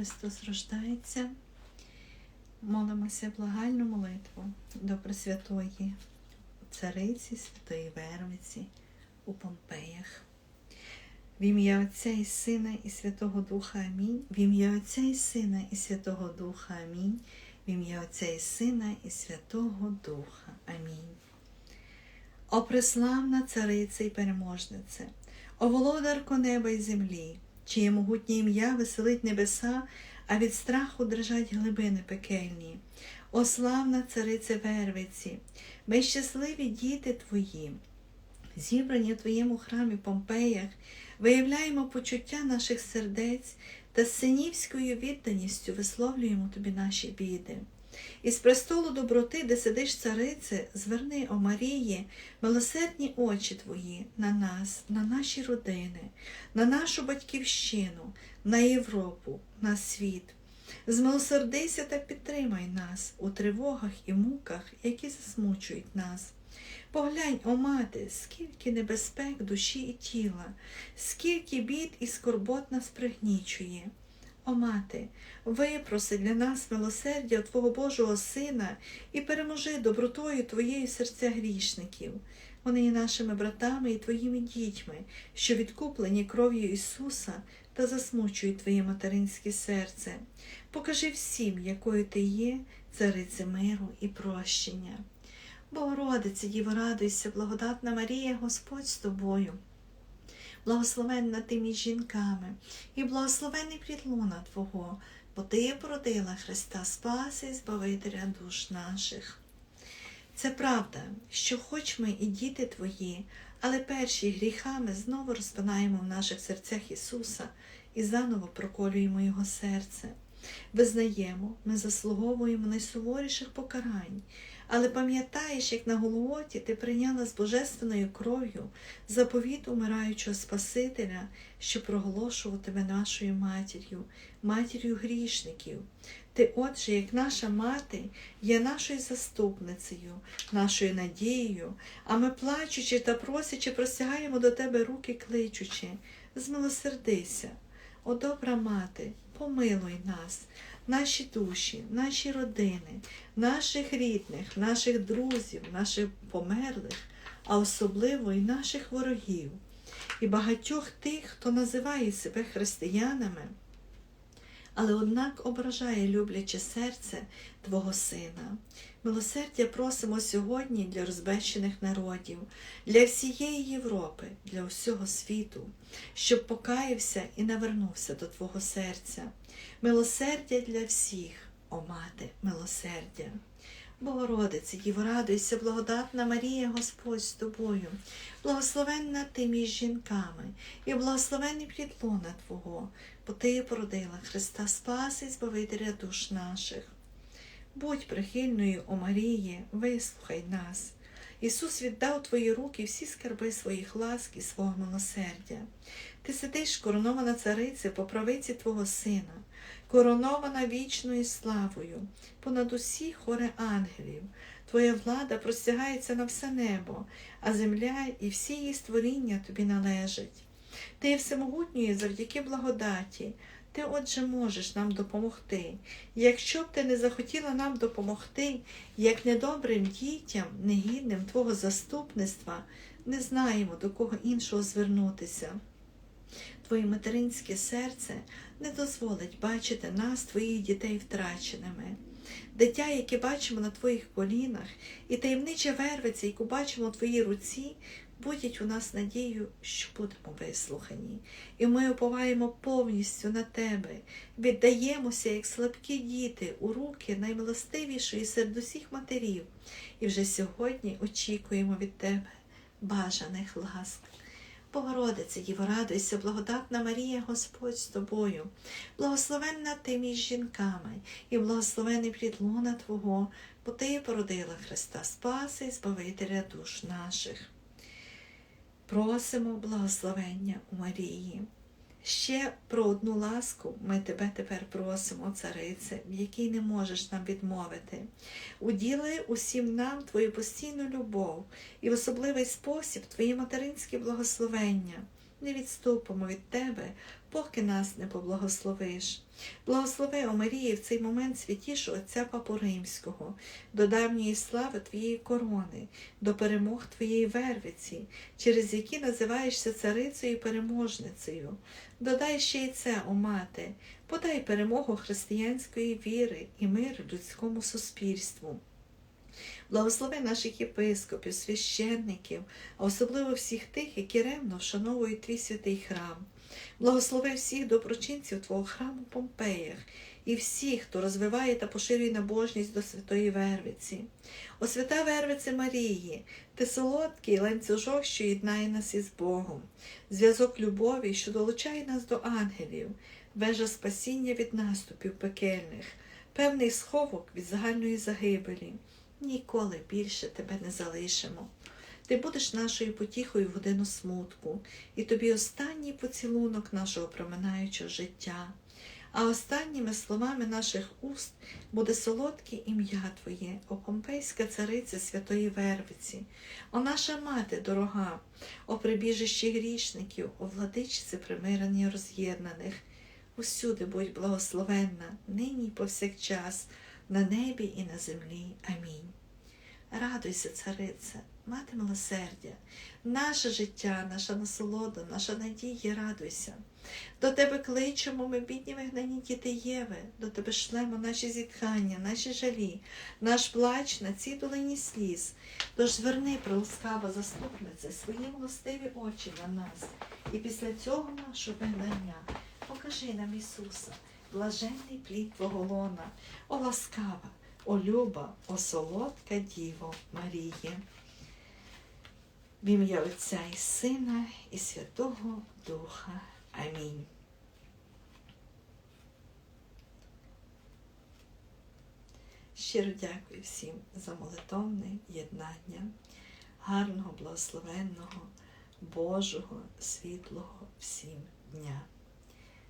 Христос рождається. Молимося благальну молитву до Пресвятої Цариці Святої Вервиці у Помпеях. В ім'я Отця і Сина і Святого Духа Амінь. В ім'я Отця і Сина і Святого Духа Амінь. В ім'я Отця і Сина і Святого Духа. Амінь. О преславна царице і переможнице, о володарко неба й землі, чиє могутнє ім'я веселить небеса, а від страху дрижать глибини пекельні. О славна царице Вервиці, ми щасливі діти твої, зібрані в твоєму храмі Помпеях, виявляємо почуття наших сердець та синівською відданістю висловлюємо тобі наші біди. Із престолу доброти, де сидиш, царице, зверни, о Марії, милосердні очі твої на нас, на наші родини, на нашу батьківщину, на Європу, на світ. Змилосердися та підтримай нас у тривогах і муках, які засмучують нас. Поглянь, о мати, скільки небезпек душі і тіла, скільки бід і скорбот нас пригнічує. О мати, випроси для нас милосердя Твого Божого Сина і переможи добротою Твоєї серця грішників. Вони є нашими братами і Твоїми дітьми, що відкуплені кров'ю Ісуса та засмучують Твоє материнське серце. Покажи всім, якою Ти є, царице миру і прощення. Богородице, Діво, радуйся, благодатна Марія, Господь з тобою. Благословенна ти між жінками, і благословений плід лона Твого, бо Ти породила Христа Спаси і Збавителя душ наших. Це правда, що хоч ми і діти Твої, але перші гріхами знову розпинаємо в наших серцях Ісуса і заново проколюємо Його серце. Визнаємо, ми заслуговуємо найсуворіших покарань, але пам'ятаєш, як на Голгофі ти прийняла з божественною кров'ю заповіт умираючого Спасителя, що проголошував нашою матір'ю, матір'ю грішників. Ти, отже, як наша мати, є нашою заступницею, нашою надією, а ми, плачучи та просячи, простягаємо до тебе руки кличучи, змилосердися, о добра мати, помилуй нас, наші душі, наші родини, наших рідних, наших друзів, наших померлих, а особливо і наших ворогів, і багатьох тих, хто називає себе християнами, але однак ображає любляче серце Твого Сина. Милосердя просимо сьогодні для розбещених народів, для всієї Європи, для усього світу, щоб покаявся і навернувся до Твого серця. Милосердя для всіх, о мати, милосердя. Богородице, Діво, радуйся, благодатна Марія, Господь з тобою, благословенна ти між жінками, і благословенний плід Твого, бо Ти породила Христа Спаси і Збавителя душ наших. Будь прихильною, о Марії, вислухай нас. Ісус віддав твої руки всі скарби своїх ласк і свого милосердя. Ти сидиш, коронована цариця по правиці Твого Сина, коронована вічною славою, понад усі хори ангелів. Твоя влада простягається на все небо, а земля і всі її створіння тобі належать. Ти є всемогутньою завдяки благодаті. Ти, отже, можеш нам допомогти. Якщо б ти не захотіла нам допомогти, як недобрим дітям, негідним Твого заступництва, не знаємо, до кого іншого звернутися. Твоє материнське серце не дозволить бачити нас, твоїх дітей, втраченими. Дитя, яке бачимо на твоїх колінах, і таємнича вервиця, яку бачимо у твоїй руці, будять у нас надію, що будемо вислухані, і ми уповаємо повністю на тебе, віддаємося, як слабкі діти, у руки наймилостивішої серед усіх матерів, і вже сьогодні очікуємо від тебе бажаних ласк. Богородице, Діво, радуйся, благодатна Марія, Господь з тобою, благословенна ти між жінками, і благословений плід лона Твого, бо Ти породила Христа Спаси і Збавителя душ наших. Просимо благословення у Марії. Ще про одну ласку ми тебе тепер просимо, царице, в якій не можеш нам відмовити. Уділи усім нам твою постійну любов і в особливий спосіб твої материнські благословення. Не відступимо від тебе, поки нас не поблагословиш. Благослови о Марії в цей момент святішого Отця Папу Римського, до давньої слави Твоєї корони, до перемог Твоєї вервиці, через які називаєшся царицею і переможницею. Додай ще й це, о мати, подай перемогу християнської віри і мир людському суспільству. Благослови наших єпископів, священників, а особливо всіх тих, які ревно вшановують твій святий храм. Благослови всіх доброчинців Твого храму Помпеях і всіх, хто розвиває та поширює набожність до Святої Вервиці. О свята Вервице Марії, ти солодкий ланцюжок, що єднає нас із Богом, зв'язок любові, що долучає нас до ангелів, вежа спасіння від наступів пекельних, певний сховок від загальної загибелі. Ніколи більше тебе не залишимо. Ти будеш нашою потіхою в годину смутку, і тобі останній поцілунок нашого проминаючого життя. А останніми словами наших уст буде солодке ім'я Твоє, о Помпейська цариця Святої Вервиці, о наша мати дорога, о прибіжищі грішників, о владичці примирення роз'єднаних. Усюди будь благословенна, нині й повсякчас, на небі і на землі. Амінь. Радуйся, царице, мати милосердя, наше життя, наша насолода, наша надія, радуйся. До тебе кличемо, ми бідні вигнані діти Єви, до тебе шлемо наші зітхання, наші жалі, наш плач на цій долині сліз. Тож зверни, приласкава заступнице, свої милостиві очі на нас, і після цього нашого вигнання покажи нам Ісуса, блаженний плід Твого лона, о ласкава, о люба, о солодка Діво Маріє. В ім'я Отця і Сина і Святого Духа. Амінь. Щиро дякую всім за молитовне єднання, гарного, благословенного, Божого, світлого всім дня.